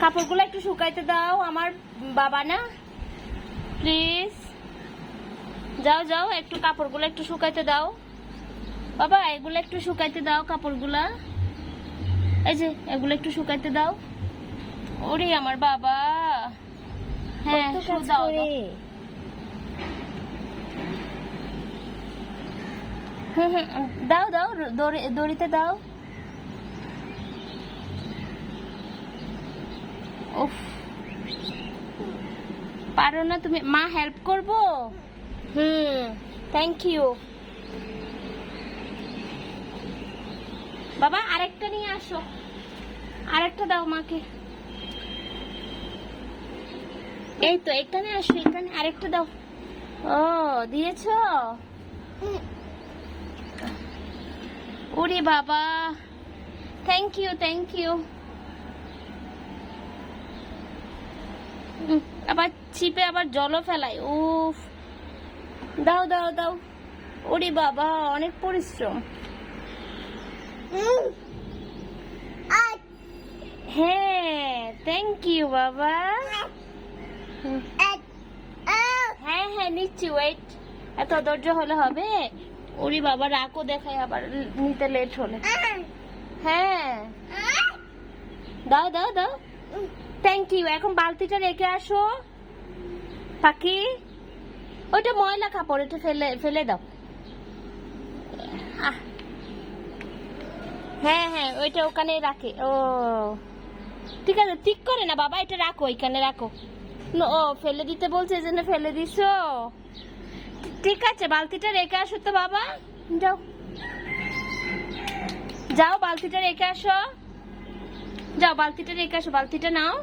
কাপড়গুলো একটু শুকাইতে দাও আমার বাবা না? প্লিজ যাও যাও একটু কাপড়গুলো একটু শুকাইতে দাও। বাবা এগুলো একটু শুকাইতে দাও কাপড়গুলা। এই যে এগুলো একটু শুকাইতে দাও। ওরে আমার বাবা। হ্যাঁ দাও দাও। হুম হুম দাও দাও দড়ি দড়িতে দাও। পারো না, তুমি মা হেল্প করব? হুম থ্যাংক ইউ বাবা, আরেকটা নিয়ে আসো। আরেকটা দাও মাকে। এই তো, এখানে আসো, এখানে আরেকটা দাও। ও, দিয়েছ? ওরে বাবা। থ্যাংক ইউ থ্যাংক ইউ আবার চিপে আবার জলও ফেলায় উফ। দাও দাও দাও। ওরে বাবা অনেক পরিশ্রম। হ্যাঁ থ্যাংক ইউ বাবা। হ্যাঁ হ্যাঁ নিচ্ছি ওয়েট এত ধৈর্য হলে হবে? ওরে বাবা রাগও দেখায় আবার নিতে লেট হলে। হ্যাঁ। দাও দাও দাও। ইউ এখন বালতিটা রেখে আসো। পাখি, ওইটা ময়লা কাপড়, এটা ফেলে ফেলে দাও। হ্যাঁ হ্যাঁ ওইটা ওখানে রাখে। ও। ঠিক আছে, ঠিক করে না বাবা, এটা রাখো, ওইখানে রাখো। ও, ফেলে দিতে বলছে, এই জন্য ফেলে দিছো। ঠিক আছে, বালতিটা রেখে আসো তো বাবা। যাও। যাও, বালতিটা রেখে আসো। যাও, বালতিটা রেখে আসো, বালতিটা নাও।